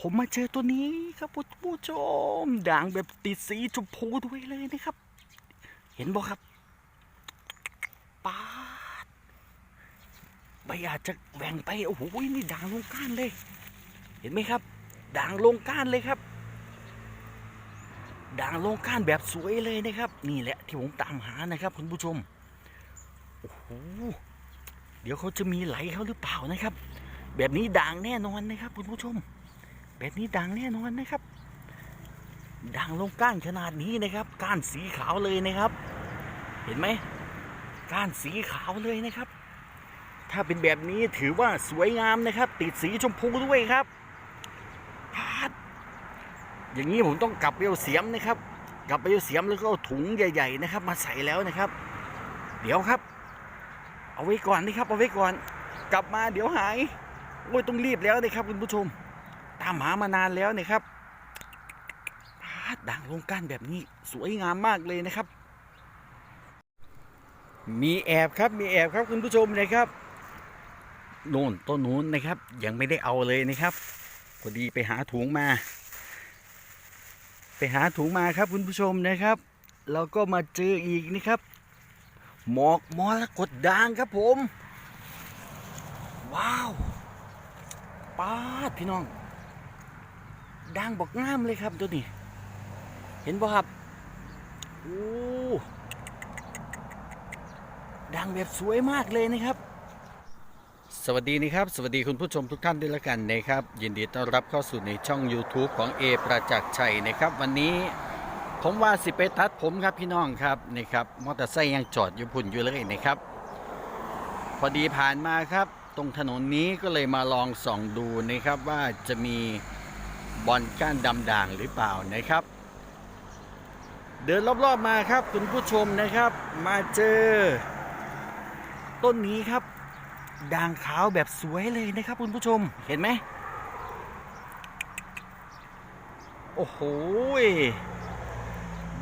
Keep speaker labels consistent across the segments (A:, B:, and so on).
A: ผมมาเจอตัวนี้ครับคุณผู้ชม ด่างแบบติดสีชมพูด้วยเลยนะครับ เห็นบ่ครับปาดใบอาจจะแหว่งไป โอ้โห นี่ด่างลงก้านเลย เห็นไหมครับ ด่างลงก้านเลยครับ ด่างลงก้านแบบสวยเลยนะครับ นี่แหละที่ผมตามหานะครับคุณผู้ชม โอ้โห เดี๋ยวเขาจะมีไหลเขาหรือเปล่านะครับ แบบนี้ด่างแน่นอนนะครับคุณผู้ชม แบบนี้ด่างแน่นอนนะครับด่างลงก้านขนาดนี้นะครับ ก้านสีขาวเลยนะครับ เห็นไหมก้านสีขาวเลยนะครับ ถ้าเป็นแบบนี้ถือว่าสวยงามนะครับ ติดสีชมพูด้วยครับพาดอย่างนี้ผมต้องกลับไปเอาเสียมนะครับ กลับไปเอาเสียมแล้วก็เอาถุงใหญ่ ๆ นะครับ มาใส่แล้วนะครับ เดี๋ยวครับ เอาไว้ก่อนนะครับเอาไว้ก่อน กลับมาเดี๋ยวหายโอ้ยต้องรีบแล้วนะครับคุณผู้ชม ตามหามานานแล้วนะครับด่างลงก้านแบบนี้สวยงามมากเลยนะครับ มีแอบครับมีแอบครับคุณผู้ชมนะครับโน่นต้นนู้นนะครับ ยังไม่ได้เอาเลยนะครับพอดีไปหาถุงมา ไปหาถุงมาครับคุณผู้ชมนะครับ เราก็มาเจออีกนะครับ หมอกมรกตด่างครับผม ว้าวป้าดพี่น้อง ด่างบอกงามเลยครับตัวนี้ เห็นบ่ครับโอ้ด่างแบบสวยมากเลยนะครับ สวัสดีนะครับ สวัสดีคุณผู้ชมทุกท่านด้วยละกันนะครับ ยินดีต้อนรับเข้าสู่ในช่อง YouTube ของเอประจักษ์ชัยนะครับ วันนี้ผมว่าสิไปตัดผมครับพี่น้องครับนี่ครับมอเตอร์ไซค์ยังจอดอยู่พุ่นอยู่เลยนะครับ พอดีผ่านมาครับ ตรงถนนนี้ก็เลยมาลองส่องดูนะครับว่าจะมี บอลก้านดำด่างหรือเปล่านะครับ เดินรอบๆมาครับคุณผู้ชมนะครับ มาเจอ ต้นนี้ครับ ด่างขาวแบบสวยเลยนะครับคุณผู้ชมเห็นไหมโอ้โห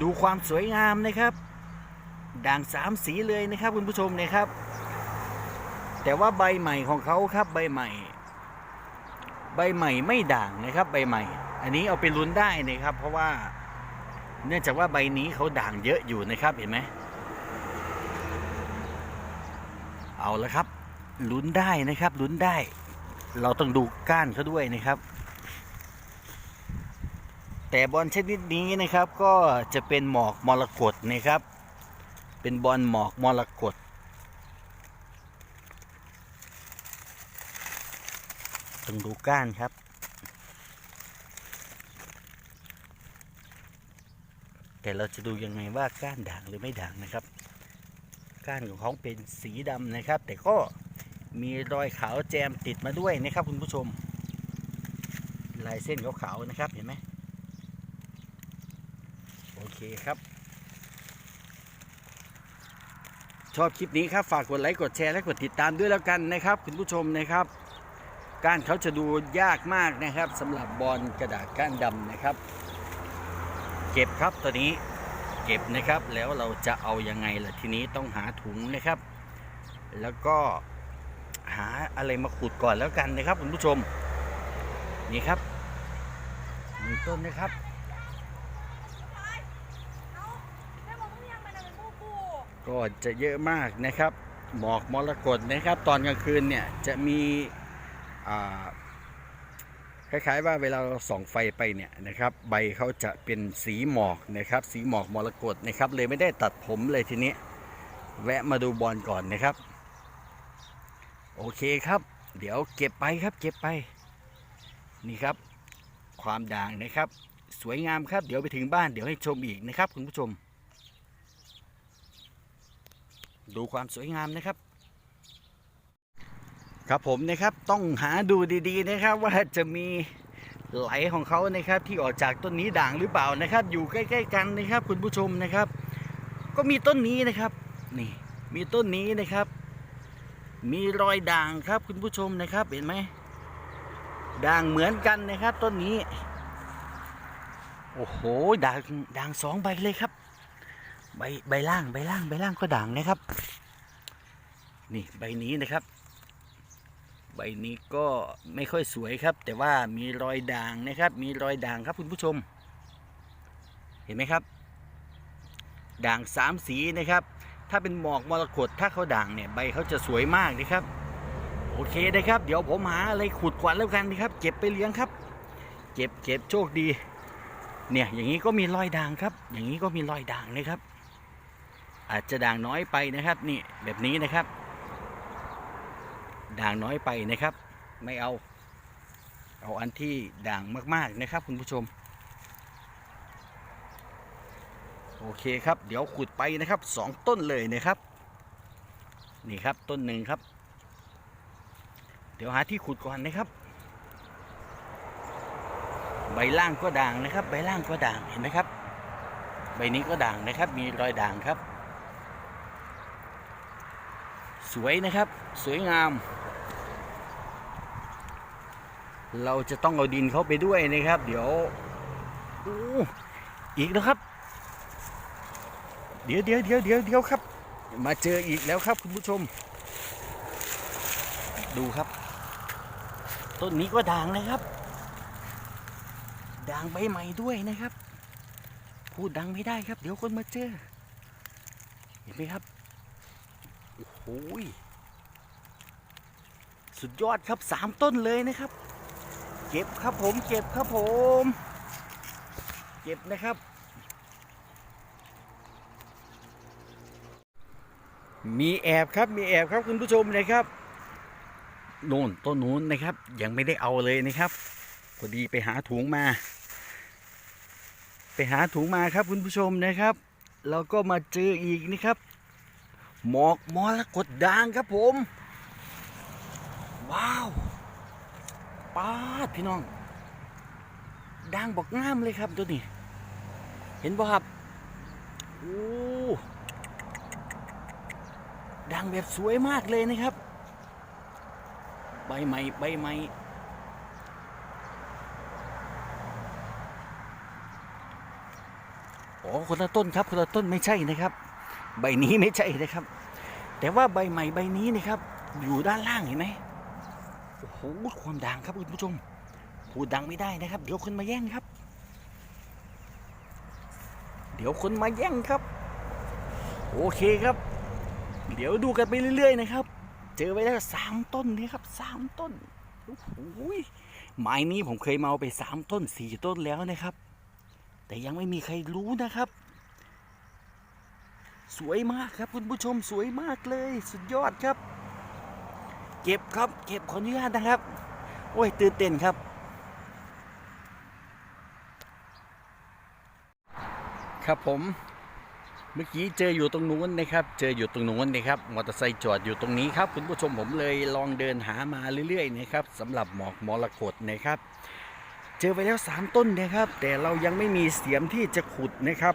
A: ดูความสวยงามนะครับ ด่างสามสีเลยนะครับคุณผู้ชมนะครับ แต่ว่าใบใหม่ของเขาครับใบใหม่ ใบใหม่ไม่ด่างนะครับใบใหม่ อันนี้เอาไปลุ้นได้นะครับ เพราะว่าเนื่องจากว่าใบนี้เขาด่างเยอะอยู่นะครับเห็นไหมเอาละครับลุ้นได้นะครับลุ้นได้ เราต้องดูก้านเขาด้วยนะครับ แต่บอลชนิดนี้นะครับก็จะเป็นหมอกมรกตนะครับ เป็นบอลหมอกมรกต ต้องดูก้านครับ แต่เราจะดูยังไงว่าก้านด่างหรือไม่ด่างนะครับ ก้านของเขาเป็นสีดำนะครับ แต่ก็มีรอยขาวแจมติดมาด้วยนะครับ คุณผู้ชม ลายเส้นขาวๆนะครับเห็นไหมโอเคครับ ชอบคลิปนี้ครับ ฝากกดไลค์กดแชร์และกดติดตามด้วยแล้วกันนะครับ คุณผู้ชมนะครับ ก้านเขาจะดูยากมากนะครับสำหรับบอลกระดาษก้านดำนะครับ เก็บครับตัวนี้เก็บนะครับแล้วเราจะเอายังไงล่ะทีนี้ต้องหาถุงนะครับ แล้วก็หาอะไรมาขุดก่อนแล้วกันนะครับคุณผู้ชมนี่ครับหนึ่งต้นนะครับก็จะเยอะมากนะครับ หมอกมรกตนะครับ ตอนกลางคืนเนี่ยจะมี คล้ายๆว่าเวลาเราส่องไฟไปเนี่ยนะครับ ใบเขาจะเป็นสีหมอกนะครับ สีหมอกมรกตนะครับ เลยไม่ได้ตัดผมเลยทีนี้ แวะมาดูบอลก่อนนะครับ โอเคครับ เดี๋ยวเก็บไปครับ เก็บไป นี่ครับ ความด่างนะครับ สวยงามครับ เดี๋ยวไปถึงบ้านเดี๋ยวให้ชมอีกนะครับ คุณผู้ชม ดูความสวยงามนะครับ ครับผมนะครับต้องหาดูดีๆนะครับว่าจะมีไหลของเขานะครับที่ออกจากต้นนี้ด่างหรือเปล่านะครับ อยู่ใกล้ ๆ กันนะครับ คุณผู้ชมนะครับ ก็มีต้นนี้นะครับนี่มีต้นนี้นะครับ มีรอยด่างครับคุณผู้ชมนะครับเห็นไหมด่างเหมือนกันนะครับ ต้นนี้โอ้โหด่างด่างสองใบเลยครับ ใบใบล่างใบล่างใบล่างก็ด่างนะครับ นี่ใบนี้นะครับ ใบนี้ก็ไม่ค่อยสวยครับ แต่ว่ามีรอยด่างนะครับ มีรอยด่างครับคุณผู้ชม เห็นไหมครับ ด่างสามสีนะครับ ถ้าเป็นหมอกมรกตถ้าเขาด่างเนี่ยใบเขาจะสวยมากนะครับ โอเคนะครับ เดี๋ยวผมหาอะไรขุดขวัญแล้วกันนะครับ เก็บไปเลี้ยงครับ เก็บเก็บโชคดี เนี่ยอย่างนี้ก็มีรอยด่างครับ อย่างนี้ก็มีรอยด่างนะครับ อาจจะด่างน้อยไปนะครับ นี่แบบนี้นะครับ ด่างน้อยไปนะครับ ไม่เอา เอาอันที่ด่างมากๆนะครับ คุณผู้ชม โอเคครับ เดี๋ยวขุดไปนะครับสองต้นเลยนะครับ นี่ครับต้นหนึ่งครับ เดี๋ยวหาที่ขุดก่อนนะครับ ใบล่างก็ด่างนะครับ ใบล่างก็ด่างเห็นไหมครับใบนี้ก็ด่างนะครับ มีรอยด่างครับ สวยนะครับ สวยงาม เราจะต้องเอาดินเข้าไปด้วยนะครับ เดี๋ยวอู้อีกนะครับ เดี๋ยวเดี๋ยวเดี๋ยวเดี๋ยวเดี๋ยวครับ มาเจออีกแล้วครับคุณผู้ชม ดูครับ ต้นนี้ก็ด่างนะครับ ด่างใบใหม่ด้วยนะครับ พูดดังไม่ได้ครับ เดี๋ยวคนมาเจอ เห็นไหมครับโอ้โหยสุดยอดครับสามต้นเลยนะครับ เก็บครับผมเก็บครับผม เก็บนะครับ มีแอบครับมีแอบครับคุณผู้ชมนะครับโน่นต้นนู้นนะครับ ยังไม่ได้เอาเลยนะครับพอดีไปหาถุงมา ไปหาถุงมาครับคุณผู้ชมนะครับเราก็มาเจออีกนะครับหมอกมอรกตด่างครับผม ว้าว ป้าดพี่น้องด่างบอกงามเลยครับตัวนี้ เห็นบ่ครับโอ้ด่างแบบสวยมากเลยนะครับ ใบใหม่ใบใหม่อ๋อคนละต้นครับคนละต้นไม่ใช่นะครับ ใบนี้ไม่ใช่นะครับ แต่ว่าใบใหม่ใบนี้นะครับ อยู่ด้านล่างเห็นไหม โอ้โหความดังครับคุณผู้ชม พูดดังไม่ได้นะครับ เดี๋ยวคนมาแย่งครับ เดี๋ยวคนมาแย่งครับ โอเคครับ เดี๋ยวดูกันไปเรื่อย ๆ นะครับ เจอไปแล้วสามต้นนี่ครับสามต้นโอ้โหไม้นี้ผมเคยมาเอาไปสามต้นสี่ต้นแล้วนะครับ แต่ยังไม่มีใครรู้นะครับ สวยมากครับคุณผู้ชมสวยมากเลย สุดยอดครับ เก็บครับ เก็บขออนุญาตนะครับ โอ้ย ตื่นเต้นครับ ครับผม เมื่อกี้เจออยู่ตรงนู้นนะครับ เจออยู่ตรงนู้นนะครับ มอเตอร์ไซค์จอดอยู่ตรงนี้ครับคุณผู้ชมผมเลยลองเดินหามาเรื่อยๆนะครับสำหรับหมอกมรกตนะครับ เจอไปแล้วสามต้นนะครับ แต่เรายังไม่มีเสียมที่จะขุดนะครับ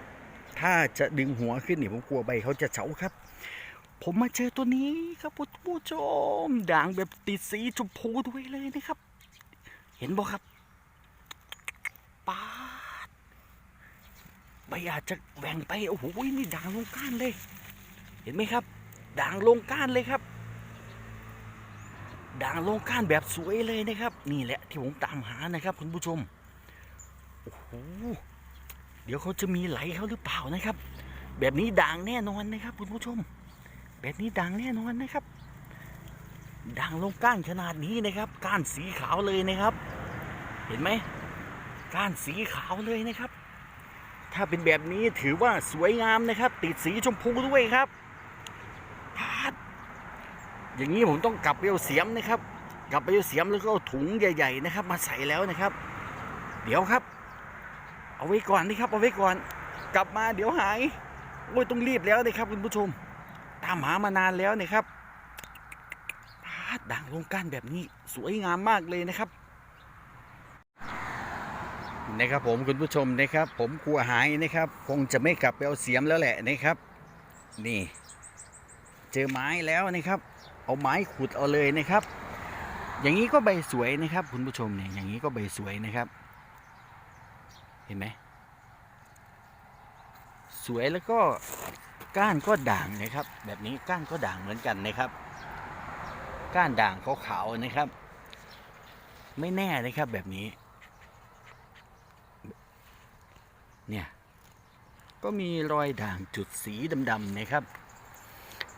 A: ถ้าจะดึงหัวขึ้นนี่ผมกลัวใบเขาจะเฉาครับ ผมมาเจอตัวนี้ครับคุณผู้ชม ด่างแบบติดสีชมพูด้วยเลยนะครับ เห็นบ่ครับป้าดใบอาจจะแหว่งไปโอ้โหนี่ด่างลงก้านเลย เห็นไหมครับ ด่างลงก้านเลยครับ ด่างลงก้านแบบสวยเลยนะครับ นี่แหละที่ผมตามหานะครับคุณผู้ชมโอ้โหเดี๋ยวเขาจะมีไหลเขาหรือเปล่านะครับ แบบนี้ด่างแน่นอนนะครับคุณผู้ชม แบบนี้ด่างแน่นอนนะครับด่างลงก้านขนาดนี้นะครับ ก้านสีขาวเลยนะครับ เห็นไหมก้านสีขาวเลยนะครับ ถ้าเป็นแบบนี้ถือว่าสวยงามนะครับ ติดสีชมพูด้วยครับพาดอย่างนี้ผมต้องกลับไปเอาเสียมนะครับ กลับไปเอาเสียมแล้วก็เอาถุงใหญ่ ๆ นะครับ มาใส่แล้วนะครับ เดี๋ยวครับ เอาไว้ก่อนนี่ครับ เอาไว้ก่อน กลับมาเดี๋ยวหายโอ้ยต้องรีบแล้วนะครับคุณผู้ชม ตามหามานานแล้วนะครับพาดด่างลงก้านแบบนี้สวยงามมากเลยนะครับ นะครับผมคุณผู้ชมนะครับ ผมกลัวหายนะครับ คงจะไม่กลับไปเอาเสียมแล้วแหละนะครับ นี่ เจอไม้แล้วนะครับ เอาไม้ขุดเอาเลยนะครับ อย่างนี้ก็ใบสวยนะครับ คุณผู้ชมเนี่ยอย่างนี้ก็ใบสวยนะครับ เห็นไหมสวยแล้วก็ ก้านก็ด่างนะครับ แบบนี้ก้านก็ด่างเหมือนกันนะครับ ก้านด่างขาวๆนะครับ ไม่แน่นะครับแบบนี้ เนี่ย ก็มีรอยด่างจุดสีดำๆนะครับ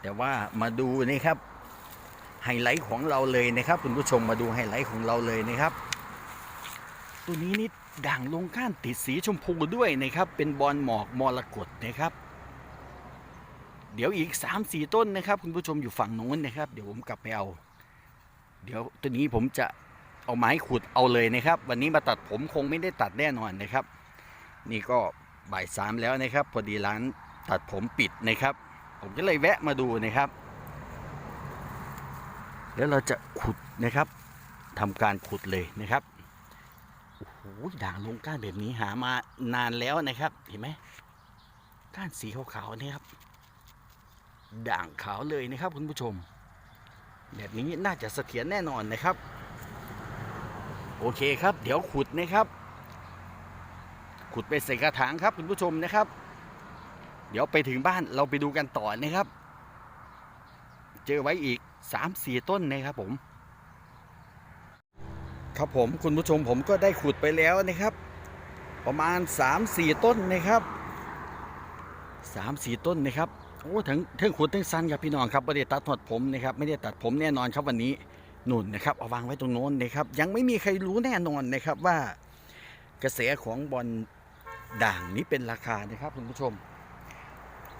A: แต่ว่ามาดูนะครับไฮไลท์ของเราเลยนะครับ คุณผู้ชมมาดูไฮไลท์ของเราเลยนะครับ ตัวนี้นี่ด่างลงก้านติดสีชมพูด้วยนะครับ เป็นบอลหมอกมรกตนะครับ เดี๋ยวอีก3ามสี่ต้นนะครับ คุณผู้ชมอยู่ฝั่งโน้นนะครับ เดี๋ยวผมกลับไปเอา เดี๋ยวตัวนี้ผมจะเอาไม้ขุดเอาเลยนะครับ วันนี้มาตัดผมคงไม่ได้ตัดแน่นอนนะครับ นี่ก็บ่ายสามแล้วนะครับ พอดีร้านตัดผมปิดนะครับ ผมก็เลยแวะมาดูนะครับ แล้วเราจะขุดนะครับทำการขุดเลยนะครับโอ้โหด่างลงก้านแบบนี้หามานานแล้วนะครับ เห็นไหมก้านสีขาวๆนี่ครับ ด่างขาวเลยนะครับคุณผู้ชม แบบนี้น่าจะเสถียรแน่นอนนะครับ โอเคครับ เดี๋ยวขุดนะครับ ขุดไปใส่กระถางครับคุณผู้ชมนะครับ เดี๋ยวไปถึงบ้านเราไปดูกันต่อนะครับ เจอไว้อีก3ามสี่ต้นนะครับผม ครับผมคุณผู้ชมผมก็ได้ขุดไปแล้วนะครับ ประมาณ3-4ต้นนะครับ3-4ต้นนะครับ โอ้ทั้งทั้งขุดทั้งสั้นครับพี่น้องครับไม่ได้ตัดหดผมนะครับไม่ได้ตัดผมแน่นอนครับวันนี้นุ่นนะครับเอาวางไว้ตรงโน้นนะครับยังไม่มีใครรู้แน่นอนนะครับว่ากระแสของบอลด่างนี้เป็นราคานะครับคุณผู้ชม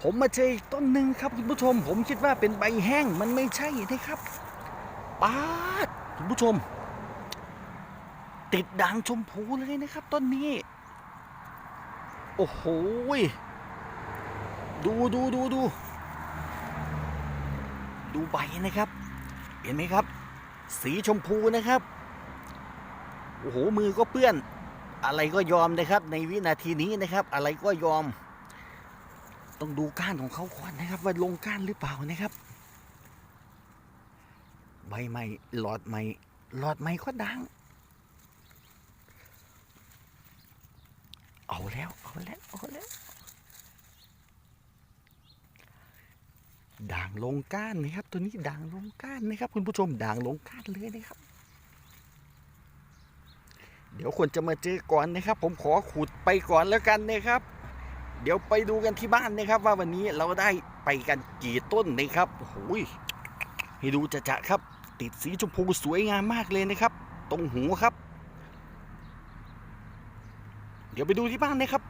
A: ผมมาเจอต้นหนึ่งครับคุณผู้ชม ผมคิดว่าเป็นใบแห้งมันไม่ใช่นะครับปาดคุณผู้ชม ติดด่างชมพูเลยนะครับต้นนี้ โอ้โห ดูดูดูดูดูใบนะครับ เห็นไหมครับ สีชมพูนะครับ โอ้โห มือก็เปื้อน อะไรก็ยอมนะครับ ในวินาทีนี้นะครับ อะไรก็ยอม ต้องดูก้านของเขาก่อนนะครับ ว่าลงก้านหรือเปล่านะครับ ใบใหม่หลอดใหม่หลอดใหม่ก็ดัง เอาแล้ว เอาแล้ว เอาแล้ว ด่างลงก้านนะครับ ตัวนี้ด่างลงก้านนะครับ คุณผู้ชมด่างลงก้านเลยนะครับ เดี๋ยวคนจะมาเจอก่อนนะครับ ผมขอขุดไปก่อนแล้วกันนะครับ เดี๋ยวไปดูกันที่บ้านนะครับ ว่าวันนี้เราได้ไปกันกี่ต้นนะครับโอ้โหยให้ดูจะจะครับ ติดสีชมพูสวยงามมากเลยนะครับ ตรงหูครับ เดี๋ยวไปดูที่บ้านนะครับ